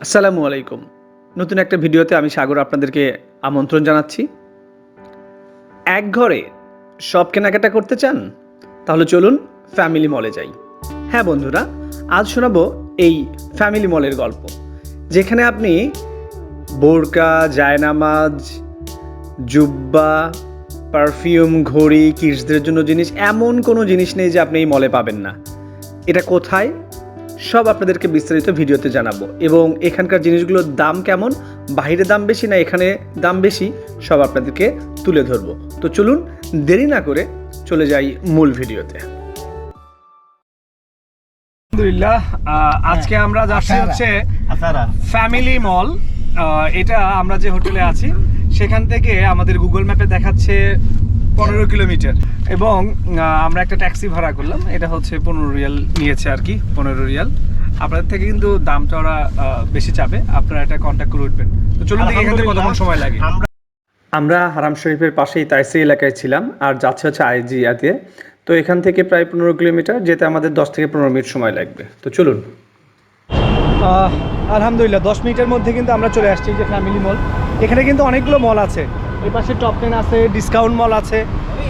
আসসালামু আলাইকুম। নতুন একটা ভিডিওতে আমি সাগর আপনাদেরকে আমন্ত্রণ জানাচ্ছি। এক ঘরে সব কেনাকাটা করতে চান? তাহলে চলুন ফ্যামিলি মলে যাই। হ্যাঁ বন্ধুরা, আজ শোনাবো এই ফ্যামিলি মলের গল্প। যেখানে আপনি বোরকা, জায়নামাজ, জুব্বা, পারফিউম, ঘড়ি, কিডসদের জন্য জিনিস, এমন কোনো জিনিস নেই যে আপনি এই মলে পাবেন না। এটা কোথায়? সব আপনাদেরকে বিস্তারিত ভিডিওতে জানাব। এবং এখানকার জিনিসগুলোর দাম কেমন বাইরে দাম বেশি না এখানে দাম বেশি সব আপনাদেরকে তুলে ধরবো। তো চলুন দেরি না করে চলে যাই মূল ভিডিওতে। আলহামদুলিল্লাহ আজকে আমরা যাচ্ছি হচ্ছে ফ্যামিলি মল এটা আমরা যে হোটেলে আছি সেখান থেকে আমাদের গুগল ম্যাপে দেখাচ্ছে পনেরো কিলোমিটার। এবং আমরা একটা ট্যাক্সি ভাড়া করলাম। এটা হচ্ছে পনেরো রিয়াল নিয়েছে আর কি পনেরো রিয়াল। আপনাদের থেকে কিন্তু দামটা ওরা বেশি চাবে। আপনারা এটা কন্ট্যাক্ট করে উঠবেন। তো চলুন দেখি এখান থেকে কতক্ষণ সময় লাগে। আমরা আমরা হারাম শরীফের পাশেই তাইসি এলাকায় ছিলাম আর যাচ্ছে হচ্ছে আইজিয়াতে তো এখান থেকে প্রায় পনেরো কিলোমিটার যেতে আমাদের দশ থেকে পনেরো মিনিট সময় লাগবে। তো চলুন। আলহামদুলিল্লাহ দশ মিনিটের মধ্যে কিন্তু আমরা চলে আসছি যে ফ্যামিলি মল এখানে কিন্তু অনেকগুলো মল আছে। এই পাশে টপ টেন আছে ডিসকাউন্ট মল আছে।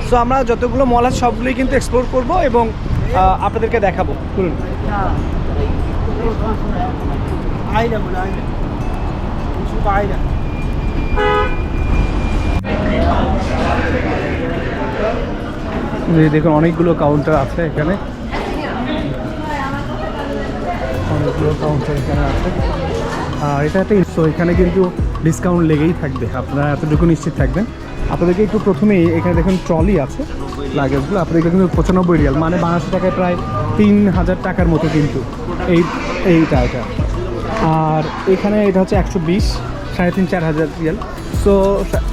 সো আমরা যতগুলো মল আছে, সবগুলোই কিন্তু এক্সপ্লোর করব এবং আপনাদেরকে দেখাবো। বলুন। দেখুন, অনেকগুলো কাউন্টার আছে এখানে। অনেকগুলো কাউন্টার এখানে আছে। আর এটা একটা সো এখানে কিন্তু ডিসকাউন্ট লেগেই থাকবে। আপনারা এতটুকু নিশ্চিত থাকবেন। আপনাদেরকে একটু প্রথমেই এখানে দেখুন ট্রলি আছে লাগেজগুলো আপনাদেরকে কিন্তু পঁচানব্বই রিয়াল মানে বাংলাদেশ টাকায় প্রায় তিন হাজার টাকার মতো কিন্তু এই, এইটা, এটা। আর এখানে এটা হচ্ছে একশো বিশ, সাড়ে তিন, চার হাজার রিয়াল। সো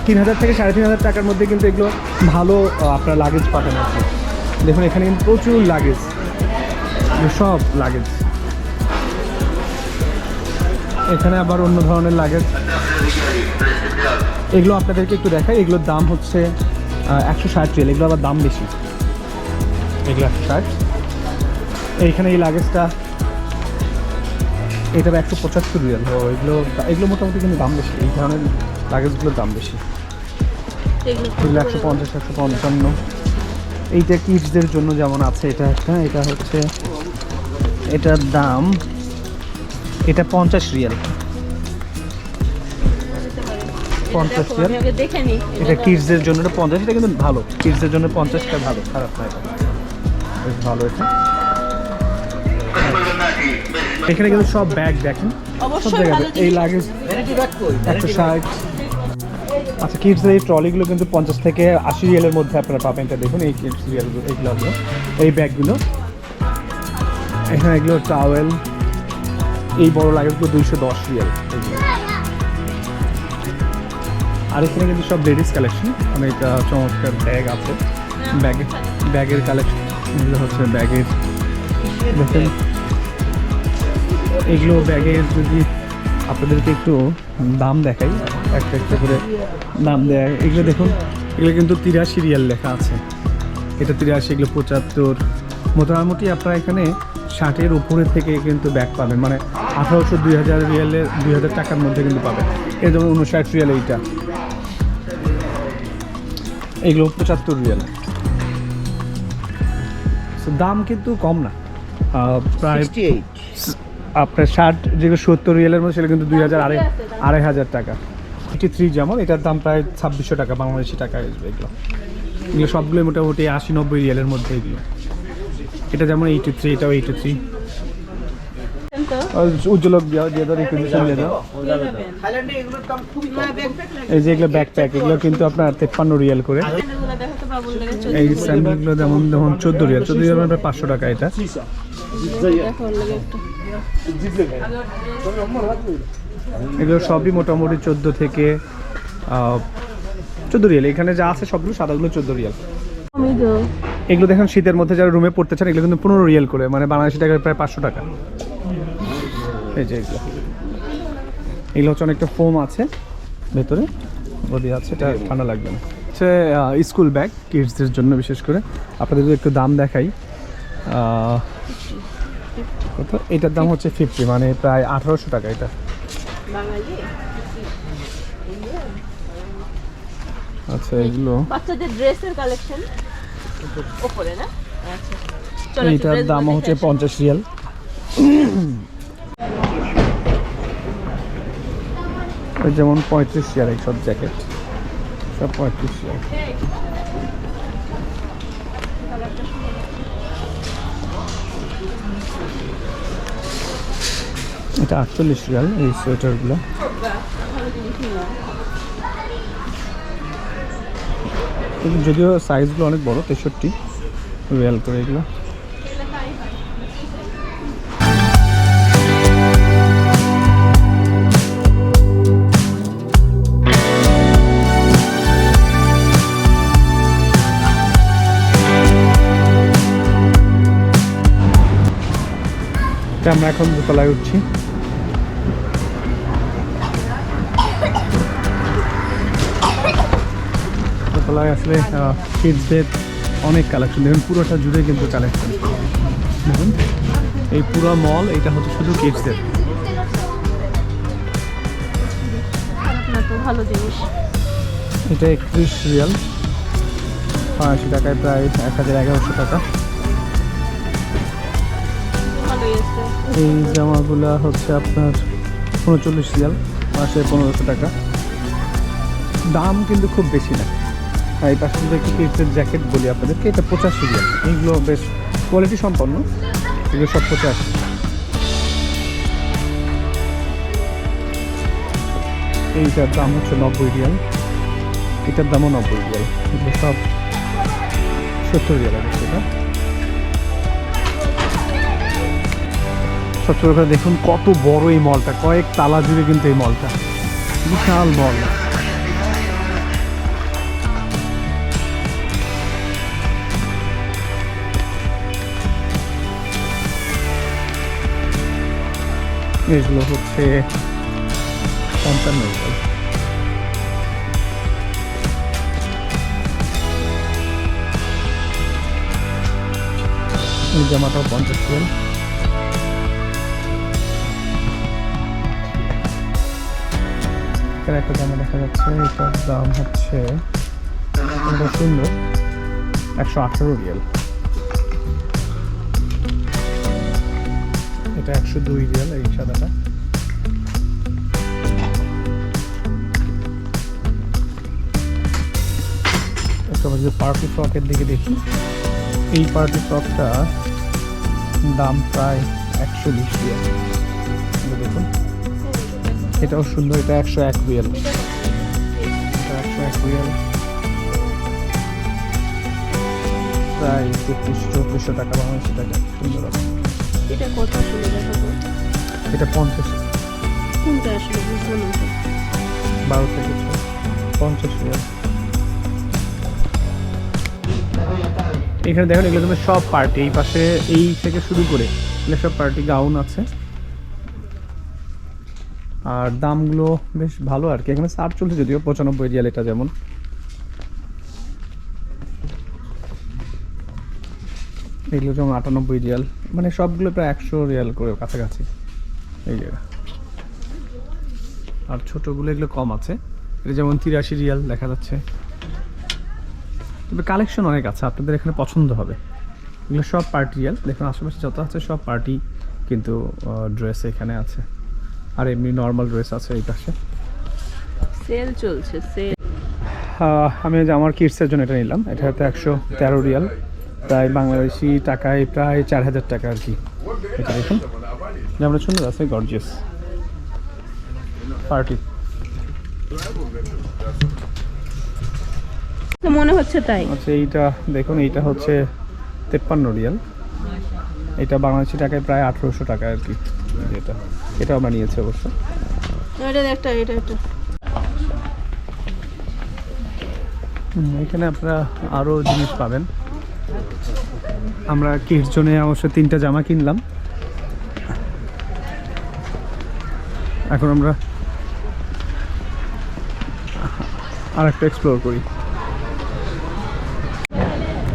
তিন হাজার থেকে সাড়ে তিন হাজার টাকার মধ্যে কিন্তু এগুলো ভালো আপনার লাগেজ পাঠানো কি। দেখুন, এখানে কিন্তু প্রচুর লাগেজ সব লাগেজ এখানে আবার অন্য ধরনের লাগেজ এগুলো আপনাদেরকে একটু দেখাই। এগুলোর দাম হচ্ছে একশো ষাট রিয়েল। এগুলো আবার দাম বেশি। এগুলো একশো ষাট। এইখানে এই লাগেজটা এটা একশো পঁচাত্তর রিয়াল। ও এগুলো এগুলো মোটামুটি কিন্তু দাম বেশি। এই ধরনের লাগেজগুলোর দাম বেশি। এগুলো একশো পঞ্চাশ একশো পঞ্চান্ন। এইটা কিডসদের জন্য যেমন আছে এটা একটা এটা হচ্ছে এটার দাম এটা পঞ্চাশ রিয়াল। পঞ্চাশ রিয়াল এটা কিডসদের জন্য এটা পঞ্চাশ এটা কিন্তু ভালো। কিডসদের জন্য পঞ্চাশটা ভালো খারাপ না এটা। বেশ ভালো এটা। এখানে কিন্তু সব ব্যাগ দেখেন। সব জায়গায় এই লাগেজ একশো ষাট। আচ্ছা কিডসের এই ট্রলিগুলো কিন্তু পঞ্চাশ থেকে আশি রিয়েলের মধ্যে আপনারা পাবেন। এটা দেখুন এই কিডস রিয়েলগুলো এইগুলো এই ব্যাগগুলো এখানে এগুলো টাওয়েল এই বড় লাগেজগুলো দুইশো দশ রিয়েল। এগুলো আর এখানে কিন্তু সব লেডিস কালেকশন অনেক চমৎকার ব্যাগ আছে। ব্যাগে ব্যাগের কালেকশন এগুলো হচ্ছে ব্যাগের দেখেন, এগুলো ব্যাগের যদি আপনাদেরকে একটু দাম দেখাই, একটা একটা করে দাম দেয়। এগুলো দেখুন, এগুলো কিন্তু তিরাশি রিয়াল লেখা আছে। এটা তিরাশি, এগুলো পঁচাত্তর। মোটামুটি আপনারা এখানে ষাটের উপরে থেকে কিন্তু ব্যাগ পাবেন। মানে আঠারোশো, দুই হাজার রিয়ালের, দুই হাজার টাকার মধ্যে কিন্তু পাবেন। এই যেমন উনষাট রিয়াল এইটা। এগুলো পঁচাত্তর রিয়াল দাম কিন্তু কম না। প্রায় আপনার ষাট যেগুলো সত্তর রিয়ালের মধ্যে সেটা কিন্তু দুই হাজার আড়াই আড়াই হাজার টাকা। এইটি থ্রি যেমন এটার দাম প্রায় ছাব্বিশশো টাকা বাংলাদেশি টাকা আসবে এগুলো। এগুলো সবগুলোই মোটামুটি আশি নব্বই রিয়ালের মধ্যে এগুলো। এটা যেমন এইটি থ্রি এটাও এইটি থ্রি উজ্জ্বলক দিয়ে দাও রিকুইজিশন দিয়ে দাও এই যে এগুলো ব্যাকপ্যাক এগুলো কিন্তু আপনার তেপ্পান্ন রিয়াল করে। এই স্যান্ডেলগুলো যেমন যেমন চোদ্দ রিয়াল চোদ্দ রিয়াল মানে পাঁচশো টাকা এটা। এগুলো সবই মোটামুটি চোদ্দ থেকে চোদ্দ রিয়াল। এখানে যা আছে সবগুলো সাদাগুলো চোদ্দ রিয়াল। এগুলো দেখেন শীতের মধ্যে যারা রুমে পড়তে চান এগুলো কিন্তু পনেরো রিয়াল করে মানে বাংলাদেশি টাকায় প্রায় পাঁচশো টাকা। এই যে এগুলো। এগুলো হচ্ছে অনেকটা ফোম আছে ভেতরে বডি আছে এটা ঠান্ডা লাগবে না। হচ্ছে স্কুল ব্যাগ কিডসদের জন্য বিশেষ করে। আপনাদের যদি একটু দাম দেখাই। কত? এটার দাম হচ্ছে ফিফটি মানে প্রায় আঠারোশো টাকা এটা। আচ্ছা এগুলো। বাচ্চাদের ড্রেসের কালেকশন ওপরে না? আচ্ছা। এইটার দাম হচ্ছে পঞ্চাশ রিয়াল। ওই যেমন পঁয়ত্রিশ রিয়াল এই সব জ্যাকেট সব পঁয়ত্রিশ রিয়াল এটা আটচল্লিশ রিয়াল এই সোয়েটারগুলো। যদিও সাইজগুলো অনেক বড়, তেষট্টি রিয়াল করে এগুলো। তা আমরা এখন দোতলায় উঠছি। দোতলায় আসলে কিডসদের অনেক কালেকশন দেখুন পুরোটা জুড়ে কিন্তু কালেকশন দেখুন এই পুরো মল এটা হচ্ছে শুধু কিডসদের ভালো জিনিস। এটা একত্রিশ রিয়াল আশি টাকায় প্রায় এক হাজার এগারোশো টাকা। এই জামাগুলা হচ্ছে আপনার উনচল্লিশ রিয়াল, মাসে পনেরোশো টাকা। দাম কিন্তু খুব বেশি না। এই পাশে যদি একটু জ্যাকেট বলি আপনাদেরকে, এটা পঁচাশি রিয়াল। এইগুলো বেশ কোয়ালিটি সম্পন্ন, এগুলো সব পঁচাশি। এইটার দাম হচ্ছে নব্বই রিয়াল। এটার দামও নব্বই রিয়াল। এগুলো সব সত্তর রিয়াল আছে সেটা কথা দেখুন কত বড় এই মলটা। কয়েক তালা জুড়ে কিন্তু এই মলটা। বিশাল মল। এগুলো হচ্ছে। এই জামাটাও পঞ্চাশ এখানে একটা জামা দেখা যাচ্ছে। এটার দাম হচ্ছে সুন্দর একশো আঠারো রিয়াল। এটা একশো দুই রিয়াল এই সাদাটা। একটা যদি পার্টি ফ্রকের দিকে দেখি, এই পার্টি ফ্রকটা দাম প্রায় একশো বিশ রিয়াল। এটাও সুন্দর এটা একশো এক রিয়াল। একশো এক রিয়াল। প্রায় তেত্রিশ চৌত্রিশশো টাকা বাংলাদেশি টাকা। সুন্দর এটা কত আসলে দেখাবো এটা পঞ্চাশ। কোনটা আসলে বুঝব না তো। বারো থেকে পঞ্চাশ রিয়াল। এখানে দেখেন এগুলো কিন্তু সব পার্টি। এই পাশে এই থেকে শুরু করে এগুলো সব পার্টি গাউন আছে। আর দামগুলো বেশ ভালো আর কি। এখানে সার চলছে যদিও, পঁচানব্বই রিয়াল এটা যেমন। এগুলো যেমন আটানব্বই রিয়াল মানে সবগুলো প্রায় একশো রিয়াল করে কাছাকাছি। এই জায়গা আর ছোটোগুলো এগুলো কম আছে। এটা যেমন তিরাশি রিয়াল দেখা যাচ্ছে। তবে কালেকশন অনেক আছে, আপনাদের এখানে পছন্দ হবে। এগুলো সব পার্টি রিয়াল, দেখুন আশেপাশে যত আছে সব পার্টি কিন্তু ড্রেস এখানে আছে। আর এমনি নর্মাল ড্রেস আছে এই পাশে। সেল চলছে সেল আমি যে আমার কিডসের জন্য এটা নিলাম। এটা হয়তো একশো তেরো রিয়াল। প্রায় বাংলাদেশি টাকায় প্রায় চার হাজার টাকা আর কি। এটা দেখুন। যেমন সুন্দর আছে গর্জিয়াস পার্টি মনে হচ্ছে তাই। আচ্ছা এইটা দেখুন এইটা হচ্ছে তেপ্পান্ন রিয়াল। এটা বাংলাদেশি টাকায় প্রায় আঠেরোশো টাকা আর কি। এটা। এটাও বানিয়েছে অবশ্য। এটা একটা এটা একটা। এখানে আপনারা আরও জিনিস পাবেন। আমরা কিডস জন্য অবশ্য তিনটা জামা কিনলাম। এখন আমরা আর একটা এক্সপ্লোর করি।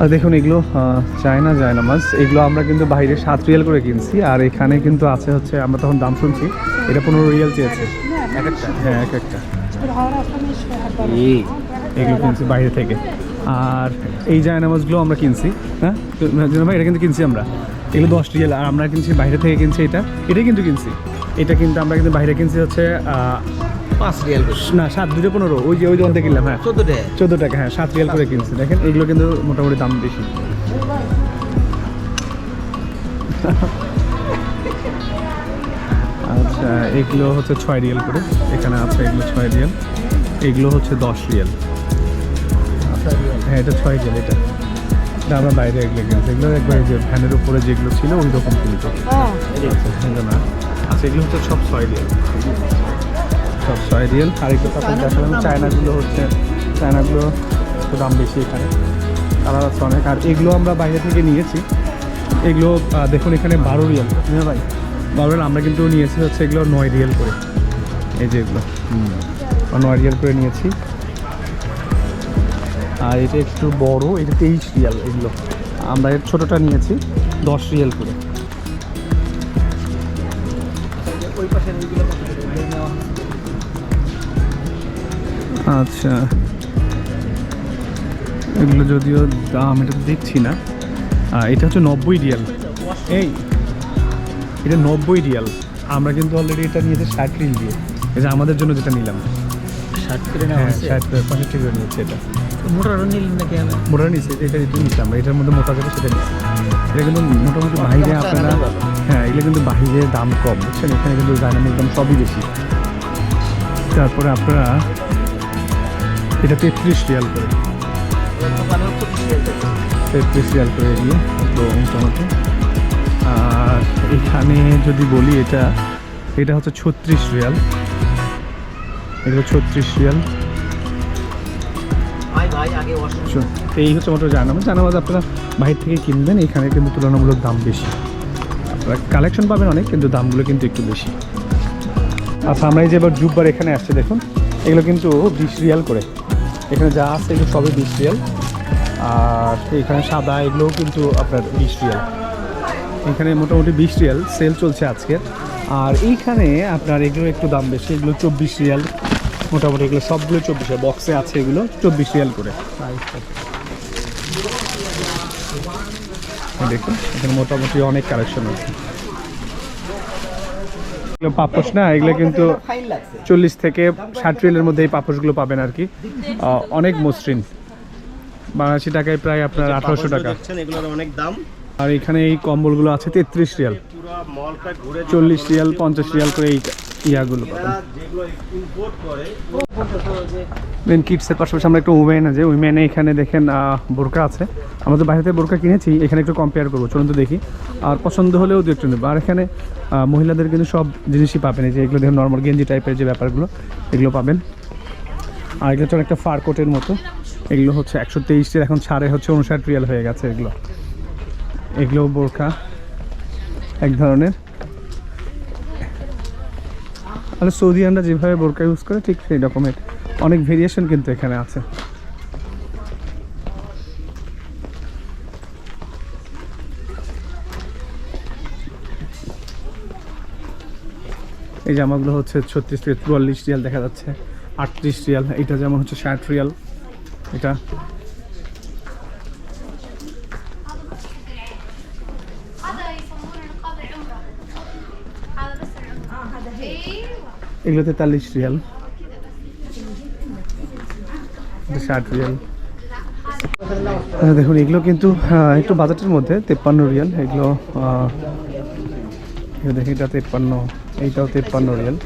দেখুন এগুলো আহ, চায়না জায়নামাজ এগুলো আমরা কিন্তু বাইরে সাত রিয়াল করে কিনছি আর এখানে কিন্তু আছে হচ্ছে আমরা তখন দাম শুনছি এটা পনেরো রিয়াল চেয়েছে। এক একটা হ্যাঁ এক একটা। এগুলো কিনছি বাইরে থেকে। আর এই জায়নামাজগুলো আমরা কিনছি হ্যাঁ? ভাই এটা কিন্তু কিনছি আমরা। এগুলো দশ রিয়াল আর আমরা কিনছি বাইরে থেকে কিনছি এটা এটাই কিন্তু কিনছি। এটা কিন্তু আমরা কিন্তু বাইরে কিনছি হচ্ছে পাঁচ রিয়াল করে না সাত দুটো পনেরো। ওই যে ওই দোকান থেকে কিনলাম হ্যাঁ। চোদ্দ টাকা চোদ্দ টাকা হ্যাঁ সাত রিয়াল করে কিনছি। দেখেন এগুলো কিন্তু মোটামুটি দাম বেশি। আচ্ছা এগুলো হচ্ছে ছয় রিয়াল করে। এখানে আছে এগুলো ছয় রিয়াল। এগুলো হচ্ছে দশ রিয়াল। হ্যাঁ এটা ছয় রিয়াল এটা। এটা আমরা বাইরে এগুলো কিনছি। এগুলো একবার যে ভ্যানের উপরে যেগুলো ছিল ওই রকম কিনতো আচ্ছা না। আচ্ছা এগুলো হচ্ছে সব ছয় রিয়াল। সব ছয় রিয়েল আর এগুলো তারপর দেখালাম চায়নাগুলো হচ্ছে চায়নাগুলো একটু দাম বেশি এখানে। কালার আছে অনেক। আর এগুলো আমরা বাইরে থেকে নিয়েছি। এগুলো দেখুন এখানে বারো রিয়েল। হ্যাঁ ভাই। বারো রিয়াল আমরা কিন্তু নিয়েছি হচ্ছে এগুলো নয় রিয়েল করে। এই যে এগুলো। নয় রিয়েল করে নিয়েছি। আর এটা একটু বড় এটা তেইশ রিয়াল এগুলো। আমরা এর ছোটোটা নিয়েছি দশ রিয়াল করে। আচ্ছা। এগুলো যদিও দাম এটা তো দেখছি না। এটা হচ্ছে নব্বই রিয়াল। এই এটা নব্বই রিয়াল। আমরা কিন্তু অলরেডি এটা নিয়েছি ষাট রিল দিয়ে এটা আমাদের জন্য যেটা নিলাম। ষাট করে নেওয়া হ্যাঁ হয়েছে? ষাট পঁয়ষট্টি করে নিয়েছি এটা। মোটারও নাকি আমি মোটা নিচ্ছি এটা এটার মধ্যে মোটা সেটা এটা কিন্তু মোটামুটি বাইরে আপনারা হ্যাঁ এগুলো কিন্তু বাইরে দাম কম বুঝছেন? এখানে কিন্তু ডাইনামিক দাম সবই বেশি। তারপরে আপনারা এটা তেত্রিশ রিয়াল করে। তেত্রিশ রিয়াল করে দিয়ে তো মোটামুটি আর এখানে যদি বলি এটা এটা হচ্ছে ছত্রিশ রিয়াল। এগুলো ছত্রিশ রিয়াল। এই হচ্ছে মোটর জানামাজ জানামাজ আপনারা বাইরে থেকে কিনবেন এখানে কিন্তু তুলনামূলক দাম বেশি। আপনারা কালেকশন পাবেন অনেক কিন্তু দামগুলো কিন্তু একটু বেশি। আচ্ছা আমরা এই যে এবার জুব্বার এখানে আসছে দেখুন। এগুলো কিন্তু বিশ রিয়াল করে। এখানে যা আছে এগুলো সবই বিশ রিয়াল আর এখানে সাদা, এগুলোও কিন্তু আপনার বিশ রিয়াল এখানে মোটামুটি বিশ রিয়াল সেল চলছে আজকে। আর এইখানে আপনার এগুলো একটু দাম বেশি, এগুলো চব্বিশ রিয়াল মোটামুটি এগুলো সবগুলো চব্বিশ বক্সে আছে এগুলো চব্বিশ রিয়াল করে। দেখুন, এখানে মোটামুটি অনেক কালেকশন আছে। পাপোশ না এগুলো কিন্তু চল্লিশ থেকে ষাট রিলের মধ্যে এই পাপোশগুলো পাবেন আর কি। অনেক মসৃণ। বাংলাদেশি টাকায় প্রায় আপনার আঠারোশো টাকা। এগুলোর অনেক দাম। আর এখানে এই কম্বলগুলো আছে তেত্রিশ রিয়াল। চল্লিশ রিয়াল পঞ্চাশ রিয়াল করে এই ইয়াগুলো দেন কিডসের পাশাপাশি আমরা একটু উমেন আছে উমেনে এখানে দেখেন বোরকা আছে। আমরা তো বাইরে থেকে বোরকা কিনেছি এখানে একটু কম্পেয়ার করব চলুন তো দেখি। আর পছন্দ হলেও দু একটু নেব। আর এখানে মহিলাদের কিন্তু সব জিনিসই পাবেন এই যে এগুলো দেখুন নর্মাল গেঞ্জি টাইপের যে ব্যাপারগুলো এগুলো পাবেন। আর এগুলো হচ্ছে একটা ফার কোটের মতো। এগুলো হচ্ছে একশো তেইশের এখন ছাড়ে হচ্ছে উনষাট রিয়াল হয়ে গেছে এগুলো। এগুলো বোরকা এক ধরনের। তাহলে সৌদিয়ানরা যেভাবে বোরকা ইউজ করে, ঠিক সেই রকমের অনেক ভেরিয়েশন কিন্তু এখানে আছে। এই জামাগুলো হচ্ছে ছত্রিশ থেকে চুয়াল্লিশ রিয়াল দেখা যাচ্ছে। আটত্রিশ রিয়াল এটা যেমন হচ্ছে ষাট রিয়াল। এটা এগুলো তেতাল্লিশ রিয়াল। ষাট রিয়াল। দেখুন, এগুলো কিন্তু একটু বাজেটের মধ্যে, তেপ্পান্ন রিয়াল। এগুলো দেখি, এটা তেপ্পান্ন, এইটাও তেপ্পান্ন রিয়াল।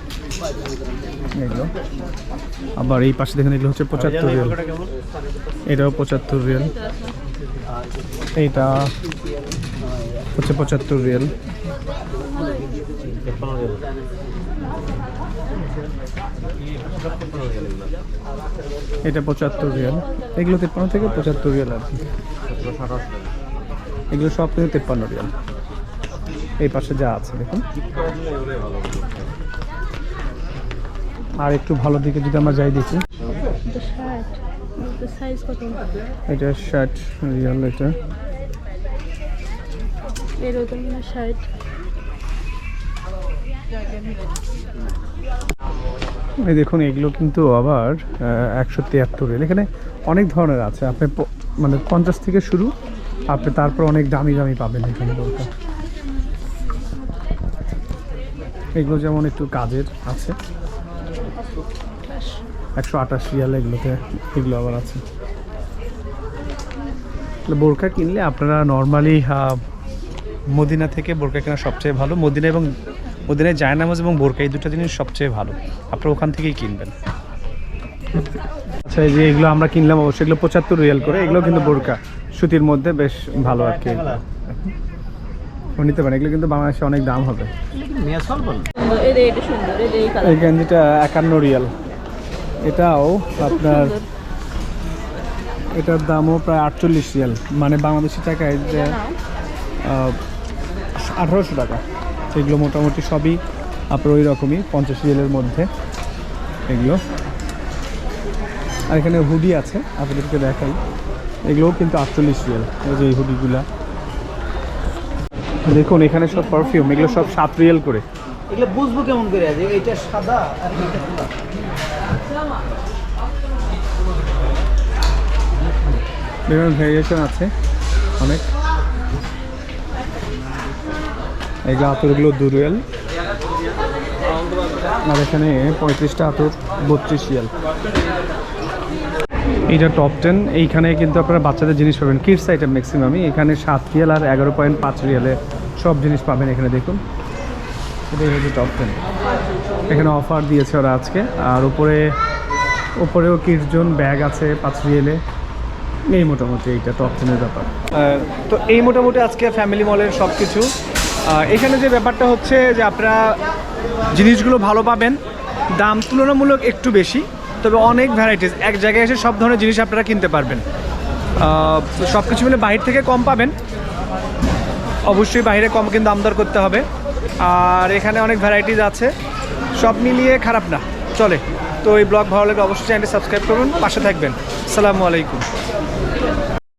এগুলো। আবার এই পাশে দেখুন, এগুলো হচ্ছে পঁচাত্তর রিয়াল। এটাও পঁচাত্তর রিয়াল। এইটা হচ্ছে পঁচাত্তর রিয়াল। এটা পঁচাত্তর রিয়াল। এগুলো তেপ্পান্ন থেকে পঁচাত্তর রিয়াল আর কি। এগুলো সব কিন্তু তেপ্পান্ন রিয়াল। এই পাশে যা আছে, দেখুন। আর একটু ভালো দিকে যদি আমরা যাই দেখি? এটা ষাট রিয়াল এটা। এরকম না শার্ট এই দেখুন, এগুলো কিন্তু আবার একশো তিয়াত্তর এখানে অনেক ধরনের আছে। আপনি মানে পঞ্চাশ থেকে শুরু, আপনি তারপর অনেক দামি দামি পাবেন এখানে বোরকা এগুলো যেমন একটু কাজের আছে। একশো আঠাশ রিয়াল এগুলোতে, এগুলো আবার আছে। বোরকা কিনলে আপনারা নর্মালি মদিনা থেকে বোরকা কেনা সবচেয়ে ভালো। মদিনা এবং মদিনায় জায়নামাজ এবং বোরকা এই দুটো জিনিস সবচেয়ে ভালো। আপনারা ওখান থেকেই কিনবেন। আচ্ছা এই যে এগুলো আমরা কিনলাম অবশ্যই এগুলো পঁচাত্তর রিয়াল করে এগুলো কিন্তু বোরকা। সুতির মধ্যে বেশ ভালো আর কি। নিতে পারেন এগুলো কিন্তু বাংলাদেশে অনেক দাম হবে। মেয়ে সলব সুন্দর এই যে এটা সুন্দর এই যে এই কালার এই গেঞ্জিটা একান্ন রিয়াল। এটাও আপনার এটার দামও প্রায় আটচল্লিশ রিয়াল। মানে বাংলাদেশি টাকায় যে আঠারোশো টাকা। এগুলো মোটামুটি সবই আপনার ওই রকমই পঞ্চাশ রিয়েলের মধ্যে এগুলো। আর এখানে হুডি আছে আপনাদেরকে দেখাই। এগুলোও কিন্তু আটচল্লিশ রিয়েল এই যে এই হুডিগুলা। দেখুন এখানে সব পারফিউম এগুলো সব সাত রিয়েল করে। এগুলো বুঝব কেমন করে? এটা সাদা আর এটা বিভিন্ন ভেরিয়েশন আছে অনেক। এগুলো আতরগুলো দু রিয়াল। আর এখানে পঁয়ত্রিশটা আতর, বত্রিশ রিয়াল। এইটা টপ টেন এইখানে কিন্তু আপনারা বাচ্চাদের জিনিস পাবেন কিডস আইটেম ম্যাক্সিমামই এখানে সাত রিয়াল আর এগারো পয়েন্ট পাঁচ রিয়ালে সব জিনিস পাবেন এখানে, দেখুন। এটাই হচ্ছে টপ টেন এখানে অফার দিয়েছে ওরা আজকে। আর উপরে, উপরেও কিডস জোন ব্যাগ আছে পাঁচ রিয়েলে। এই মোটামুটি এইটা টপ টেনের ব্যাপার। তো এই মোটামুটি আজকে ফ্যামিলি মলের সব কিছু এখানে যে ব্যাপারটা হচ্ছে যে আপনারা জিনিসগুলো ভালো পাবেন, দাম তুলনামূলক একটু বেশি, তবে অনেক ভ্যারাইটিস এক জায়গায় এসে সব ধরনের জিনিস আপনারা কিনতে পারবেন। সব কিছু মিলে বাইরে থেকে কম পাবেন। অবশ্যই বাইরে কম কিন্তু দাম দর করতে হবে। আর এখানে অনেক ভ্যারাইটিস আছে, সব মিলিয়ে খারাপ না। চলে, তো এই ব্লগ ভালো লাগলে অবশ্যই চ্যানেলটি সাবস্ক্রাইব করুন, পাশে থাকবেন। আসসালামু আলাইকুম।